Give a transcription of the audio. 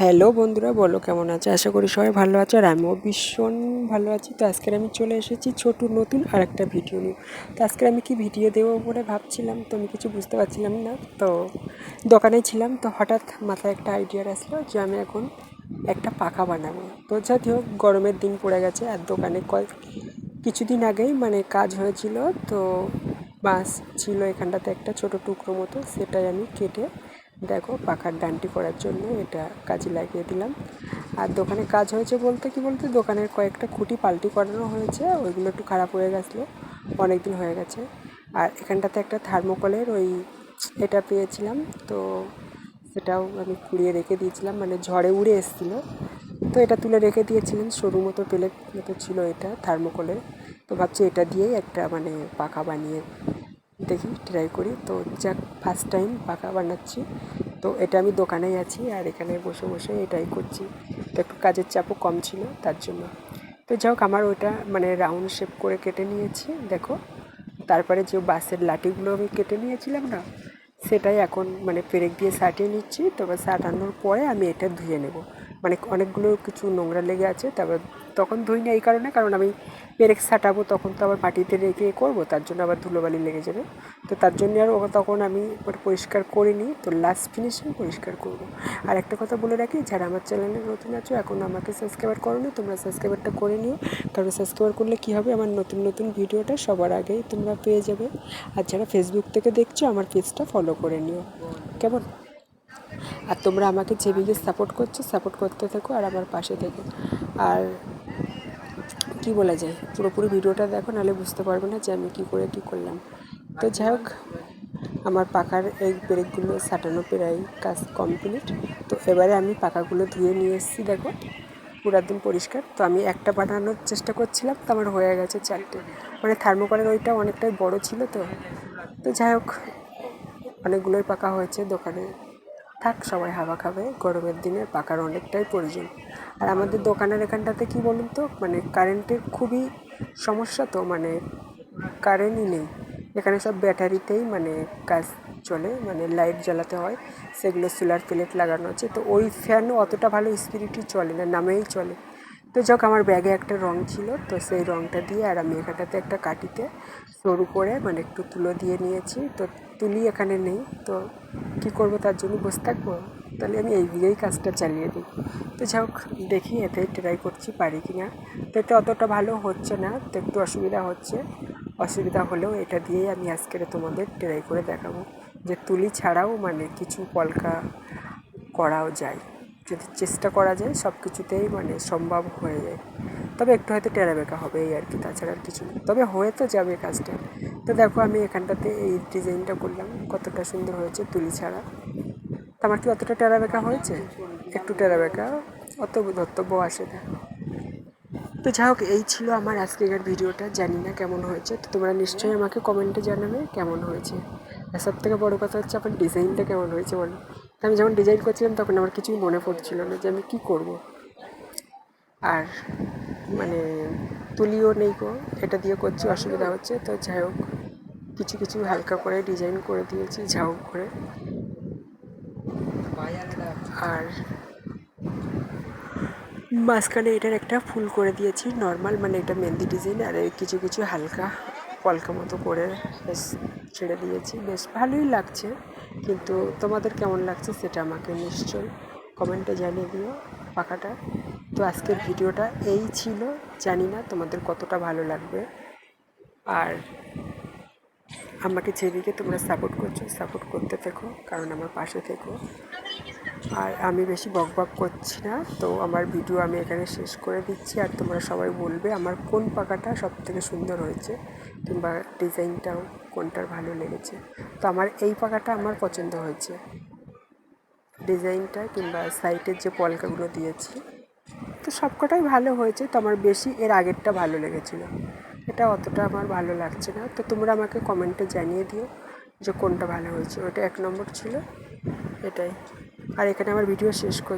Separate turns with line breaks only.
Hello বন্ধুরা, বলো কেমন আছে? আশা করি সবাই ভালো আছে আর আমিও ভীষণ ভালো আছি। তো আজকের আমি চলে এসেছি ছোট নতুন আর একটা ভিডিও নিয়ে। তো আজকে আমি কি ভিডিও দেবো বলে ভাবছিলাম, তো আমি কিছু বুঝতে পারছিলাম না। তো দোকানে ছিলাম, তো হঠাৎ মাথায় একটা আইডিয়া আসলো যে আমি এখন একটা পাখা বানাবো। তো যাই হোক, গরমের দিন পড়ে গেছে আর দোকানে কয়েক কিছুদিন আগেই মানে কাজ হয়েছিল, তো বাঁশ ছিল এখানটাতে একটা ছোট টুকরো মতো, সেটাই আমি কেটে দেখো পাখার ডানটি করার জন্য এটা কাজে লাগিয়ে দিলাম। আর দোকানে কাজ হয়েছে বলতে কি বলতে, দোকানের কয়েকটা খুঁটি পাল্টি করানো হয়েছে, ওইগুলো একটু খারাপ হয়ে গেছিল অনেক দিন হয়ে গেছে। আর এখানটাতে একটা থার্মোকলের ওই এটা পেয়েছিলাম, তো সেটাও আমি কুড়িয়ে রেখে দিয়েছিলাম মানে ঝড়ে উড়ে এসেছিল। তো এটা তুলে রেখে দিয়েছিলেন সরু মতো প্লেট মতো ছিল এটা, থার্মোকলের। তো ভাবছি এটা দিয়েই একটা মানে পাখা বানিয়ে দেখি ট্রাই করি। তো যাক ফার্স্ট টাইম পাখা বানাচ্ছি। তো এটা আমি দোকানেই আছি আর এখানে বসে বসে এটাই করছি। তো একটু কাজের চাপও কম ছিল, তার জন্য। তো যাই হোক, আমার ওটা মানে রাউন্ড শেপ করে কেটে নিয়েছি, দেখো। তারপরে যে বাসের লাঠিগুলো আমি কেটে নিয়েছিলাম না, সেটাই এখন মানে পেরেক দিয়ে সাটিয়ে নিচ্ছি। তবে সাটানোর পরে আমি এটা ধুয়ে নেব। মানে অনেকগুলো কিছু নোংরা লেগে আছে তারপর তখন ধুই না এই কারণে। কারণ আমি পেরেক সাটাবো তখন তো আবার মাটিতে রেখে করব, তার জন্য আবার ধুলোবালি লেগে যাবে। তো তার জন্য আর তখন আমি পরিষ্কার করিনি তো লাস্ট ফিনিশিং পরিষ্কার করব। আর একটা কথা বলে রাখি, যারা আমার চ্যানেলে নতুন আছো, এখন আমাকে সাবস্ক্রাইবার করো নি, তোমরা সাবস্ক্রাইবারটা করে নিও। কারণ সাবস্ক্রাইবার করলে কী হবে, আমার নতুন নতুন ভিডিওটা সবার আগেই তোমরা পেয়ে যাবে। আর যারা ফেসবুক থেকে দেখছ, আমার পেজটা ফলো করে নিও। কেমন? আর তোমরা আমাকে যেভাবে সাপোর্ট করছ সাপোর্ট করতে থাকো আর আমার পাশে থেকো। আর কি বলা যায়, পুরোপুরি ভিডিওটা দেখো, নাহলে বুঝতে পারবে না যে আমি কী করে কী করলাম। তো যাই হোক, আমার পাখার এই ব্রেকগুলো সাটানো প্রায় কাজ কমপ্লিট তো এবারে আমি পাখাগুলো ধুয়ে নিয়ে এসেছি, দেখো। পুরো একদম পরিষ্কার। তো আমি একটা বানানোর চেষ্টা করছিলাম, তো আমার হয়ে গেছে চারটে। মানে থার্মোকলের ওইটা অনেকটাই বড় ছিল তো। তো যাই হোক, অনেকগুলোই পাকা হয়েছে দোকানে। থাক, সবাই হাওয়া খাবে। গরমের দিনে পাকার অনেকটাই প্রয়োজন। আর আমাদের দোকানের এখানটাতে কি বলুন তো মানে কারেন্টের খুবই সমস্যা তো মানে কারেন্টই নেই। এখানে সব ব্যাটারিতেই মানে কাজ চলে মানে লাইট জ্বালাতে হয়, সেগুলো সোলার প্লেট লাগানো আছে। তো ওই ফ্যানও অতটা ভালো স্পিরিটই চলে না, নামেই চলে। তো যাক, আমার ব্যাগে একটা রং ছিল, তো সেই রংটা দিয়ে আর আমি এখানটাতে একটা কাটিতে সরু করে মানে একটু তুলো দিয়ে নিয়েছি। তো তুলি এখানে নেই, তো কী করব তার জন্য বসে থাকব? তাহলে আমি এই দিয়েই কাজটা চালিয়ে দিই। তো যাই হোক দেখি এতেই ট্রাই করছি পারি কি না তো এটা অতটা ভালো হচ্ছে না, তো একটু অসুবিধা হচ্ছে। অসুবিধা হলেও এটা দিয়েই আমি আজকের তোমাদের ট্রাই করে দেখাবো। যে তুলি ছাড়াও মানে কিছু পলকা করাও যায়। যদি চেষ্টা করা যায় সব কিছুতেই মানে সম্ভব হয়ে যায়। তবে একটু হয়তো টেরা বেঁকা হবে এই আর কি, তাছাড়া আর কিছু না। তবে হয়ে তো যাবে কাজটা। তো দেখো, আমি এখানটাতে এই ডিজাইনটা করলাম, কতটা সুন্দর হয়েছে তুলি ছাড়া। তো আমার কি অতটা টেরা বেঁকা হয়েছে? একটু টেরা বেঁকা অত ধর্তব্য আসে না। তো যাই হোক, এই ছিল আমার আজকের ভিডিওটা। জানি না কেমন হয়েছে, তো তোমরা নিশ্চয়ই আমাকে কমেন্টে জানাবে কেমন হয়েছে। আর সব থেকে বড়ো কথা হচ্ছে আমার ডিজাইনটা কেমন হয়েছে বলো। আমি যখন ডিজাইন করছিলাম তখন আমার কিছুই মনে পড়ছিল না যে আমি কী করব। আর মানে তুলিও নেই গো, এটা দিয়ে করছি, অসুবিধা হচ্ছে। তো যাই হোক, কিছু কিছু হালকা করে ডিজাইন করে দিয়েছি, ঝাউ করে। আর মাঝখানে এটার একটা ফুল করে দিয়েছি নর্মাল মানে এটা মেহেন্দি ডিজাইন আর কিছু কিছু হালকা পলকা মতো করে বেশ ছেড়ে দিয়েছি। বেশ ভালোই লাগছে, কিন্তু তোমাদের কেমন লাগছে সেটা আমাকে নিশ্চয়ই কমেন্টে জানিয়ে দিও পাখাটা। তো আজকের ভিডিওটা এই ছিল, জানি না তোমাদের কতটা ভালো লাগবে। আর আমাকে যেদিকে তোমরা সাপোর্ট করছ সাপোর্ট করতে থেকো, কারণ আমার পাশে থেকো। আর আমি বেশি বক বক করছি না। তো আমার ভিডিও আমি এখানে শেষ করে দিচ্ছি। আর তোমরা সবাই বলবে আমার কোন পাখাটা সব থেকে সুন্দর হয়েছে কিংবা ডিজাইনটাও কোনটার ভালো লেগেছে। তো আমার এই পাখাটা আমার পছন্দ হয়েছে। ডিজাইনটা কিংবা সাইটের যে পলকাগুলো দিয়েছি, তো সবকটাই ভালো হয়েছে। তো আমার বেশি এর আগেরটা ভালো লেগেছিলো। এটা অতটা আমার ভালো লাগছে না। তো তোমরা আমাকে কমেন্টে জানিয়ে দিও যে কোনটা ভালো হয়েছে। ওটা এক নম্বর ছিল। এটাই। আর এখানে আমার ভিডিও শেষ করছি